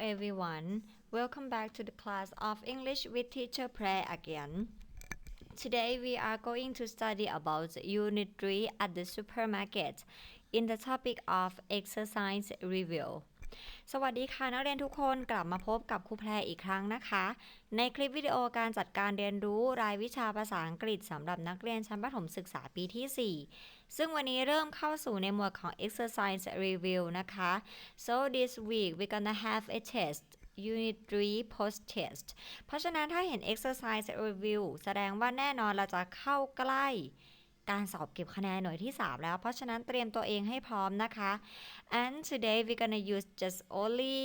everyone. Welcome back to the class of English with Teacher Prayer again. Today we are going to study about Unit 3 at the supermarket in the topic of exercise review. สวัสดีค่ะ นักเรียนทุกคนกลับมาพบกับครูแพรอีกครั้งนะคะ ในคลิปวิดีโอการจัดการเรียนรู้รายวิชาภาษาอังกฤษสำหรับนักเรียนชั้นประถมศึกษาปีที่ 4 ซึ่งวันนี้เริ่มเข้าสู่ในหมวดของ exercise review นะคะ so this week we're gonna have a test unit 3 post test เพราะฉะนั้นถ้าเห็น exercise review แสดงว่าแน่นอนเราจะเข้าใกล้การสอบเก็บคะแนนหน่วยที่ 3 แล้ว เพราะฉะนั้นเตรียมตัวเองให้พร้อมนะคะ and today we're gonna use just only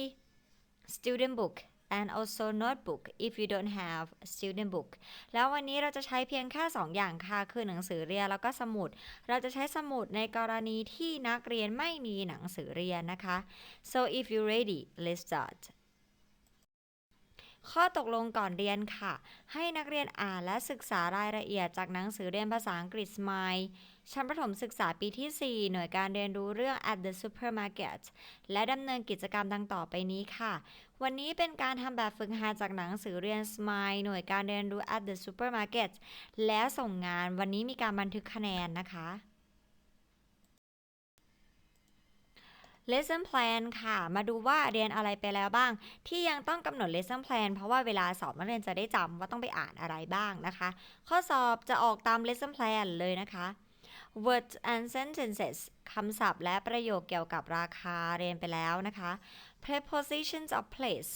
student book and also notebook if you don't have student book แล้ววันนี้เราจะใช้เพียงแค่2อย่างค่ะ คือหนังสือเรียนแล้วก็สมุด เราจะใช้สมุดในกรณีที่นักเรียนไม่มีหนังสือเรียนนะคะ so if you ready let's start ข้อตกลงก่อนเรียนค่ะ ให้นักเรียนอ่านและศึกษารายละเอียดจากหนังสือเรียนภาษาอังกฤษ Smile ชั้นประถมศึกษาปีที่ 4 หน่วยการเรียนรู้เรื่อง at the supermarket และดำเนินกิจกรรมดังต่อไปนี้ค่ะ วันนี้เป็นการทำแบบฝึกหัดจากหนังสือเรียน Smile หน่วยการเรียนรู้ at the supermarket แล้วส่งงานวันนี้มีการบันทึกคะแนนนะคะ lesson plan ค่ะ มาดูว่าเรียนอะไรไปแล้วบ้าง ที่ยังต้องกำหนด lesson plan เพราะว่าเวลาสอบนักเรียนจะได้จำว่าต้องไปอ่านอะไรบ้างนะคะ ข้อสอบจะออกตาม lesson plan เลยนะคะ words and sentences คำศัพท์และประโยคเกี่ยวกับราคาเรียนไปแล้วนะคะ prepositions of place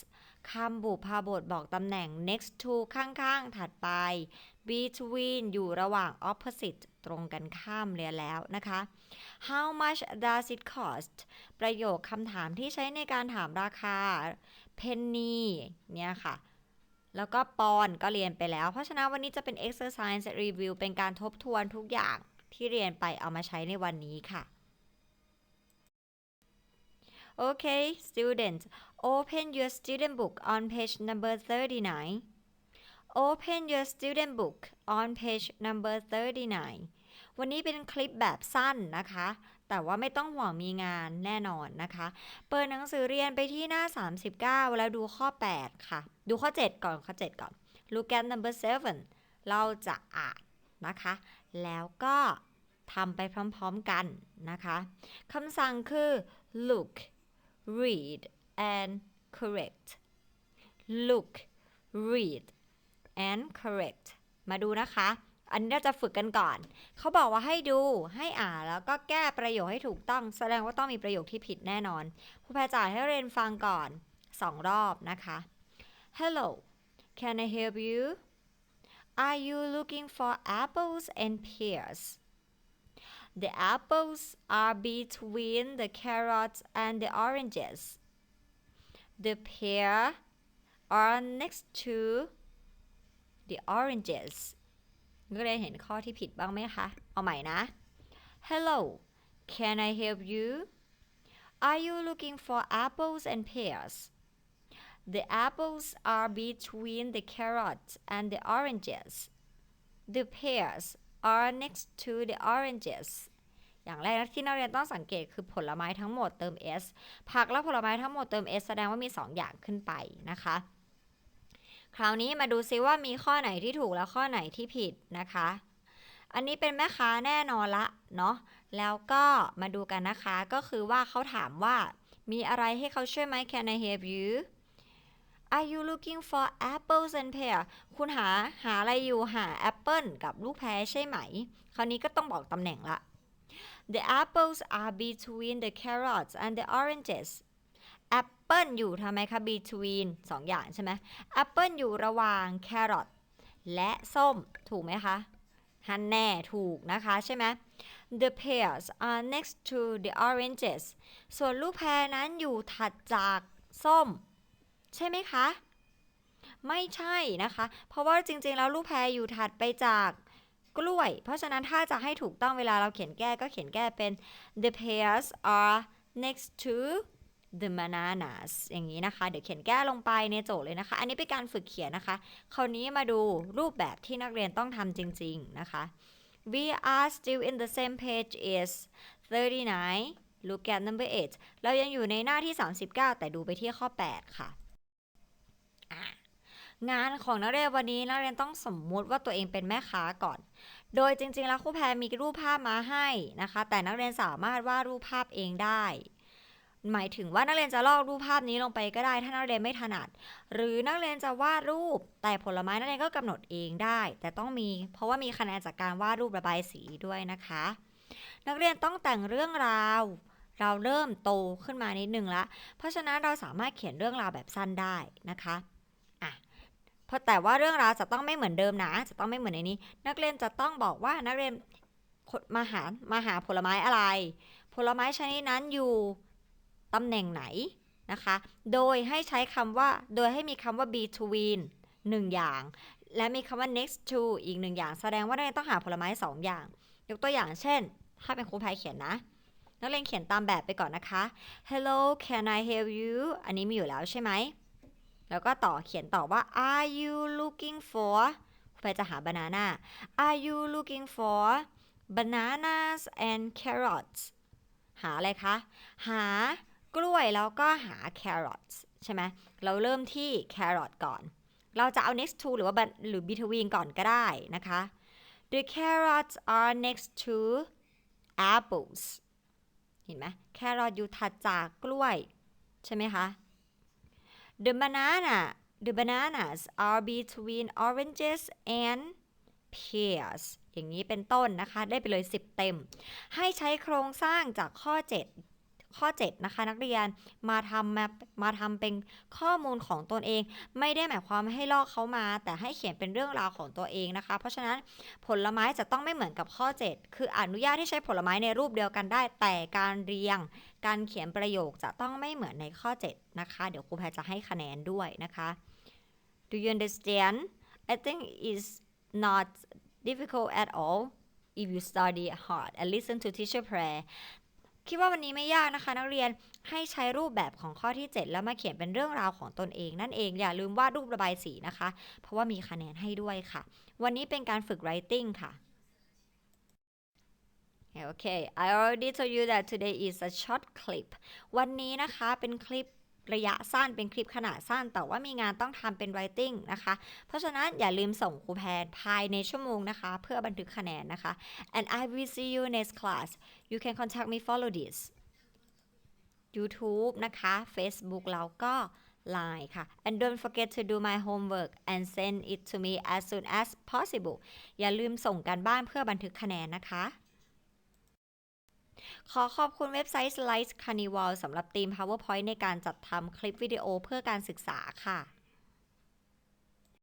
คำบุพาบทบอกตำแหน่ง next to ข้างๆ ถัดไป between อยู่ระหว่าง opposite ตรงกันข้ามเรียนแล้วนะคะ how much does it cost ประโยคคำถามที่ใช้ในการถามราคา penny เนี่ยค่ะ แล้วก็ปอนก็เรียนไปแล้ว เพราะฉะนั้นวันนี้จะเป็น exercise review เป็นการทบทวนทุกอย่างที่เรียนไปเอามาใช้ในวันนี้ค่ะ Okay students open your student book on page number 39 open your student book on page number 39 วันนี้เป็นคลิปแบบสั้นนะคะ แต่ว่าไม่ต้องห่วงมีงานแน่นอนนะคะ เปิดหนังสือเรียนไปที่หน้า 39 แล้วดูข้อ 8 ค่ะ ดูข้อ 7 ก่อนข้อ 7 ก่อน look at number 7 เราจะอ่านนะคะ แล้วก็ทำไปพร้อมๆกันนะคะคำสั่งคือ look read and correct look read and correct มาดูนะคะ อันนี้เราจะฝึกกันก่อน เขาบอกว่าให้ดูให้อ่านแล้วก็แก้ประโยคให้ถูกต้อง แสดงว่าต้องมีประโยคที่ผิดแน่นอนครูแพรจ่ายให้เรียนฟังก่อนสองรอบนะคะ Hello can I help you Are you looking for apples and pears The apples are between the carrots and the oranges The pear are next to the oranges นักเรียนเห็นข้อที่ผิดบ้างไหมคะ เอาใหม่นะ Hello can I help you Are you looking for apples and pears The apples are between the carrots and the oranges The pears are next to the oranges อย่างแรกที่นักเรียนต้องสังเกตคือผลไม้ทั้งหมดเติม s ผักและผลไม้ทั้งหมดเติม s แสดงว่ามี 2 อย่างขึ้นไปนะคะ คราวนี้มาดูซิว่ามีข้อไหนที่ถูกและข้อไหนที่ผิดนะคะ อันนี้เป็นแม่ค้าแน่นอนละเนาะ แล้วก็มาดูกันนะคะ ก็คือว่าเขาถามว่า มีอะไรให้เขาช่วยไหม Can I help you Are you looking for apples and pear คุณหาหาอะไรอยู่หาแอปเปิลกับลูกแพรใช่ไหม คราวนี้ก็ต้องบอกตำแหน่งละ The apples are between the carrots and the oranges เปิลอยู่ทำไมคะ between สองอย่างใช่ไหมแอปเปิลอยู่ระหว่าง carrot และส้มถูกไหมคะฮันแน่ถูกนะคะใช่ไหม The pears are next to the oranges ส่วนลูกแพรนั้นอยู่ถัดจากส้ม ใช่ไหมคะ ไม่ใช่นะคะ เพราะว่าจริงๆ แล้วลูกแพรอยู่ถัดไปจากกล้วย เพราะฉะนั้นถ้าจะให้ถูกต้องเวลาเราเขียนแก้ก็เขียนแก้เป็น the pears are next to the bananas อย่างนี้นะคะ เดี๋ยวเขียนแก้ลงไปในโจทย์เลยนะคะ อันนี้เป็นการฝึกเขียนนะคะ คราวนี้มาดูรูปแบบที่นักเรียนต้องทำจริง ๆ นะคะ we are still in the same page is 39 look at number 8 เรายังอยู่ในหน้าที่ 39 แต่ดูไปที่ข้อ 8 ค่ะอะงานของนักเรียนวันนี้นักเรียนต้องสมมุติว่าตัวเองเป็นแม่ค้าก่อน โดยจริงๆ แล้วครูแพรมีรูปภาพมาให้นะคะ แต่นักเรียนสามารถวาดรูปภาพเองได้ หมายถึงว่านักเรียนจะลอกรูปภาพนี้ลงไปก็ได้ ถ้านักเรียนไม่ถนัด หรือนักเรียนจะวาดรูป แต่ผลไม้นักเรียนก็กำหนดเองได้ แต่ต้องมี เพราะว่ามีคะแนนจากการวาดรูประบายสีด้วยนะคะ นักเรียนต้องแต่งเรื่องราว เราเริ่มโตขึ้นมานิดนึงละ เพราะฉะนั้นเราสามารถเขียนเรื่องราวแบบสั้นได้นะคะอะเพราะแต่ว่าเรื่องราวจะต้องไม่เหมือนเดิมนะ จะต้องไม่เหมือนในนี้ นักเรียนจะต้องบอกว่านักเรียนมาหามาหาผลไม้อะไร ผลไม้ชนิดนั้นอยู่ ตำแหน่งไหนนะคะ โดยให้ใช้คำว่า โดยให้มีคำว่า between หนึ่งอย่าง และมีคำว่า next to อีกหนึ่งอย่าง แสดงว่านักเรียนต้องหาผลไม้สองอย่าง ยกตัวอย่างเช่น ถ้าเป็นครูพายเขียนนะ นักเรียนเขียนตามแบบไปก่อนนะคะ Hello can I help you อันนี้มีอยู่แล้วใช่ไหม แล้วก็ต่อเขียนต่อว่า Are you looking for ครูพายจะหา banana Are you looking for bananas and carrots หาอะไรคะ หา กล้วยแล้วก็หา carrots ใช่ไหมเราเริ่มที่ carrot ก่อน เราจะเอา next to หรือว่าหรือ between ก่อนก็ได้นะคะ The carrots are next to apples เห็นไหมแครอทอยู่ถัดจากกล้วย ใช่ไหมคะ The banana the bananas are between oranges and pears อย่างนี้เป็นต้นนะคะ ได้ไปเลย 10 เต็ม ให้ใช้โครงสร้างจากข้อ 7 ข้อ 7 นะคะ นักเรียนมาทำมามาทำเป็นข้อมูลของตนเอง ไม่ได้หมายความให้ลอกเขามา แต่ให้เขียนเป็นเรื่องราวของตัวเองนะคะ เพราะฉะนั้นผลไม้จะต้องไม่เหมือนกับข้อ 7 คืออนุญาตให้ใช้ผลไม้ในรูปเดียวกันได้ แต่การเรียง การเขียนประโยคจะต้องไม่เหมือนในข้อ 7 นะคะ เดี๋ยวครูแพรจะให้คะแนนด้วยนะคะ Do you understand I think it's not difficult at all if you study hard and listen to teacher prayer คิดว่าวันนี้ไม่ยากนะคะ นักเรียนให้ใช้รูปแบบของข้อที่ 7 แล้วมาเขียนเป็นเรื่องราวของตนเอง นั่นเองอย่าลืมวาดรูประบายสีนะคะ เพราะว่ามีคะแนนให้ด้วยค่ะ วันนี้เป็นการฝึก writing ค่ะ Okay I already told you that today is a short clip วันนี้นะคะเป็นคลิป ระยะสั้นเป็นคลิปขนาดสั้น แต่ว่ามีงานต้องทำเป็นไรติ n งนะคะ เพราะฉะนั้นอย่าลืมส่งครูแพนภายในชั่วโมงนะคะ เพื่อบันทึกคะแนนนะคะ and I will see you next class you can contact me follow this YouTube นะคะ Facebook แล้วก็ Line ค่ะ and don't forget to do my homework and send it to me as soon as possible อย่าลืมส่งการบ้านเพื่อบันทึกคะแนนนะคะ ขอขอบคุณเว็บไซต์ Slice Carnival สำหรับทีม PowerPoint ในการจัดทำคลิปวิดีโอเพื่อการศึกษาค่ะ